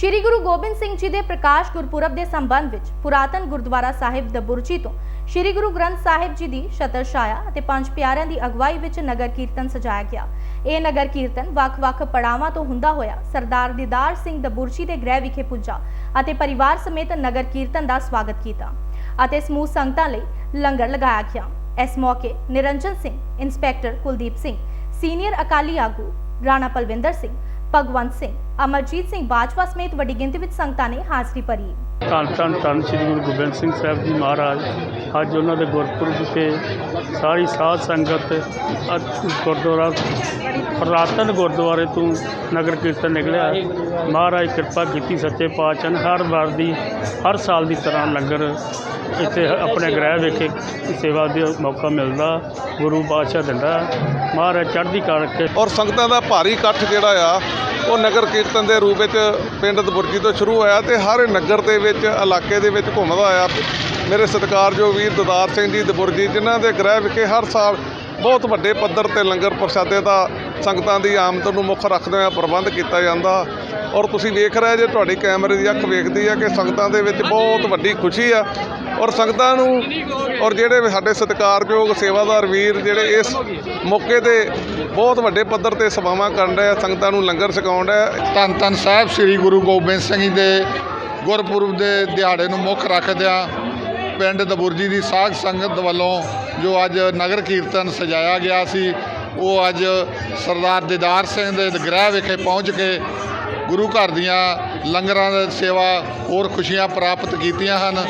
ਸ਼੍ਰੀ ਗੁਰੂ ਗੋਬਿੰਦ ਸਿੰਘ ਜੀ ਦੇ ਪ੍ਰਕਾਸ਼ ਗੁਰਪੁਰਬ ਦੇ ਸੰਬੰਧ ਵਿੱਚ ਪੁਰਾਤਨ ਗੁਰਦੁਆਰਾ ਸਾਹਿਬ ਦਬੁਰਜੀ ਤੋਂ ਸ਼੍ਰੀ ਗੁਰੂ ਗ੍ਰੰਥ ਸਾਹਿਬ ਜੀ ਦੀ ਛਤਰ ਛਾਇਆ ਅਤੇ ਪੰਜ ਪਿਆਰਿਆਂ ਦੀ ਅਗਵਾਈ ਵਿੱਚ ਨਗਰ ਕੀਰਤਨ ਸਜਾਇਆ ਗਿਆ। ਇਹ ਨਗਰ ਕੀਰਤਨ ਵੱਖ-ਵੱਖ ਪੜਾਵਾਂ ਤੋਂ ਹੁੰਦਾ ਹੋਇਆ ਸਰਦਾਰ ਦੀਦਾਰ ਸਿੰਘ ਦਬੁਰਜੀ ਦੇ ਗ੍ਰਹਿ ਵਿਖੇ ਪੁੱਜਾ ਅਤੇ ਪਰਿਵਾਰ ਸਮੇਤ ਨਗਰ ਕੀਰਤਨ ਦਾ ਸਵਾਗਤ ਕੀਤਾ ਅਤੇ ਸਮੂਹ ਸੰਗਤਾਂ ਲਈ ਲੰਗਰ ਲਗਾਇਆ ਗਿਆ। ਇਸ ਮੌਕੇ ਨਿਰੰਜਨ ਸਿੰਘ, ਇੰਸਪੈਕਟਰ ਕੁਲਦੀਪ ਸਿੰਘ, ਸੀਨੀਅਰ ਅਕਾਲੀ ਆਗੂ ਰਾਣਾ ਪਲਵਿੰਦਰ ਸਿੰਘ, ਭਗਵੰਤ ਸਿੰਘ ਅਮਰਜੀਤ ਸਿੰਘ ਬਾਜਵਾ ਸਮੇਤ ਵੱਡੀ ਗਿਣਤੀ ਵਿੱਚ ਸੰਗਤਾਂ ਨੇ ਹਾਜ਼ਰੀ ਭਰੀ। ਧੰਨ ਧੰਨ ਧੰਨ ਸ੍ਰੀ ਗੁਰੂ ਗੋਬਿੰਦ ਸਿੰਘ ਸਾਹਿਬ ਜੀ ਮਹਾਰਾਜ। ਅੱਜ ਉਹਨਾਂ ਦੇ ਗੁਰਪੁਰਬ ਤੇ ਸਾਰੀ ਸਾਧ ਸੰਗਤ ਅੱਜ ਗੁਰਦੁਆਰਾ ਪੁਰਾਤਨ ਗੁਰਦੁਆਰੇ ਤੋਂ ਨਗਰ ਕੀਰਤਨ ਨਿਕਲਿਆ। ਮਹਾਰਾਜ ਕਿਰਪਾ ਕੀਤੀ ਸੱਚੇ ਪਾਤਸ਼ਾਹ ਨੇ ਹਰ ਵਾਰ ਦੀ ਹਰ ਸਾਲ ਦੀ ਤਰ੍ਹਾਂ ਲੰਗਰ ਇੱਥੇ ਆਪਣੇ ਗ੍ਰਹਿ ਵਿਖੇ ਸੇਵਾ ਦੇ ਮੌਕਾ ਮਿਲਦਾ ਗੁਰੂ ਪਾਤਸ਼ਾਹ ਦਿੰਦਾ। ਮਹਾਰਾਜ ਚੜ੍ਹਦੀ ਕਲਾ ਰੱਖੇ। ਔਰ ਸੰਗਤਾਂ ਦਾ ਭਾਰੀ ਇਕੱਠ ਜਿਹੜਾ ਆ ਉਹ ਨਗਰ ਕੀਰਤਨ ਦੇ ਰੂਪ ਵਿੱਚ ਪਿੰਡ ਦਬੁਰਜੀ ਤੋਂ ਸ਼ੁਰੂ ਹੋਇਆ ਤੇ ਹਰ ਨਗਰ ਦੇ ਵਿੱਚ, ਇਲਾਕੇ ਦੇ ਵਿੱਚ ਘੁੰਮਦਾ ਆ ਮੇਰੇ ਸਤਿਕਾਰਯੋਗ ਵੀਰ ਦਦਾਰ ਸਿੰਘ ਜੀ ਦਬੁਰਜੀ, ਜਿਨ੍ਹਾਂ ਦੇ ਗ੍ਰਹਿ ਵਿਖੇ ਹਰ ਸਾਲ ਬਹੁਤ ਵੱਡੇ ਪੱਧਰ ਤੇ ਲੰਗਰ ਪ੍ਰਸ਼ਾਦੇ ਦਾ ਸੰਗਤਾਂ ਦੀ ਆਮਦ ਨੂੰ ਮੁੱਖ ਰੱਖਦੇ ਹੋਇਆ ਪ੍ਰਬੰਧ ਕੀਤਾ ਜਾਂਦਾ। ਔਰ ਤੁਸੀਂ ਵੇਖ ਰਹੇ ਜੇ, ਤੁਹਾਡੀ ਕੈਮਰੇ ਦੀ ਅੱਖ ਵੇਖਦੀ ਹੈ ਕਿ ਸੰਗਤਾਂ ਦੇ ਵਿੱਚ ਬਹੁਤ ਵੱਡੀ ਖੁਸ਼ੀ ਆ। ਔਰ ਸੰਗਤਾਂ ਨੂੰ, ਔਰ ਜਿਹੜੇ ਸਾਡੇ ਸਤਿਕਾਰਯੋਗ ਸੇਵਾਦਾਰ ਵੀਰ ਜਿਹੜੇ ਇਸ ਮੌਕੇ ਤੇ ਬਹੁਤ ਵੱਡੇ ਪੱਧਰ ਤੇ ਸੇਵਾਵਾਂ ਕਰਨ ਰਹੇ ਆ, ਸੰਗਤਾਂ ਨੂੰ ਲੰਗਰ ਛਕਾਉਣ ਰਹੇ ਧੰਨ ਧੰਨ ਸਾਹਿਬ, ਸ੍ਰੀ ਗੁਰੂ ਗੋਬਿੰਦ ਸਿੰਘ ਜੀ ਦੇ ਗੁਰਪੁਰਬ ਦੇ ਦਿਹਾੜੇ ਨੂੰ ਮੁੱਖ ਰੱਖਦਿਆਂ ਪਿੰਡ ਦਬੁਰਜੀ ਦੀ ਸਾਧ ਸੰਗਤ ਵੱਲੋਂ ਜੋ ਅੱਜ ਨਗਰ ਕੀਰਤਨ ਸਜਾਇਆ ਗਿਆ ਸੀ ਉਹ ਅੱਜ ਸਰਦਾਰ ਦੀਦਾਰ ਸਿੰਘ ਦੇ ਗ੍ਰਹਿ ਵਿਖੇ ਪਹੁੰਚ ਕੇ ਗੁਰੂ ਘਰ ਦੀਆਂ ਲੰਗਰਾਂ ਦੀ ਸੇਵਾ ਹੋਰ ਖੁਸ਼ੀਆਂ ਪ੍ਰਾਪਤ ਕੀਤੀਆਂ ਹਨ।